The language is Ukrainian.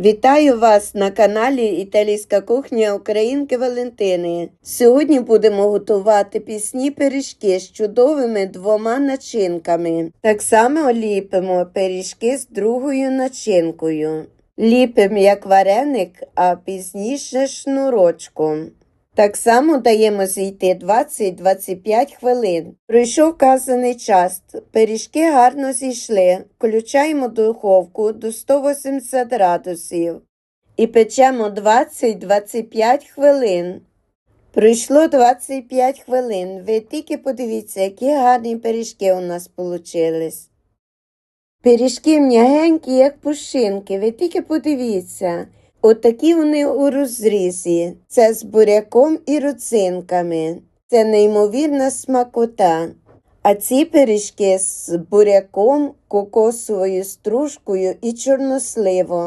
Вітаю вас на каналі Італійська кухня Українки Валентини. Сьогодні будемо готувати пісні пиріжки з чудовими двома начинками. Так само ліпимо пиріжки з другою начинкою. Ліпимо як вареник, а пізніше шнурочком. Так само даємо зійти 20-25 хвилин. Пройшов вказаний час. Пиріжки гарно зійшли. Включаємо духовку до 180 градусів і печемо 20-25 хвилин. Пройшло 25 хвилин. Ви тільки подивіться, які гарні пиріжки у нас вийшли. Пиріжки м'ягенькі, як пушинки. Ви тільки подивіться. Отакі вони у розрізі. Це з буряком і родзинками. Це неймовірна смакота. А ці пиріжки з буряком, кокосовою стружкою і чорносливом.